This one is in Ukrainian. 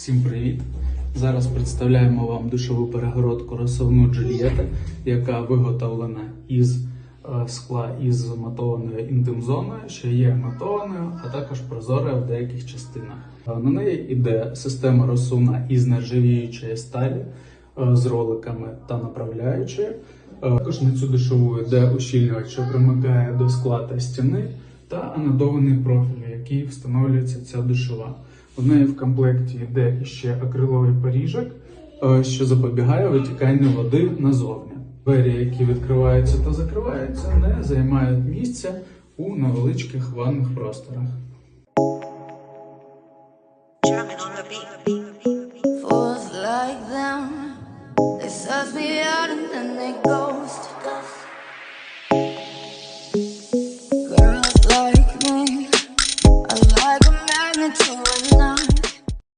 Всім привіт! Зараз представляємо вам душову перегородку розсувну Джульєта, яка виготовлена із е, скла із матованою інтим-зоною, що є матованою, а також прозорою в деяких частинах. Е, На неї йде система розсувна із нержавіючої сталі е, з роликами та направляючою. Також на цю душову йде ущільнювач, що примикає до скла та стіни, та анодований профіль, який встановлюється ця душова. В неї в комплекті йде ще акриловий поріжок, е, що запобігає витіканню води назовні. Двері, які відкриваються та закриваються, не займають місця у невеличких ванних просторах. Fools like them, they suss me out and then they go wanted to another.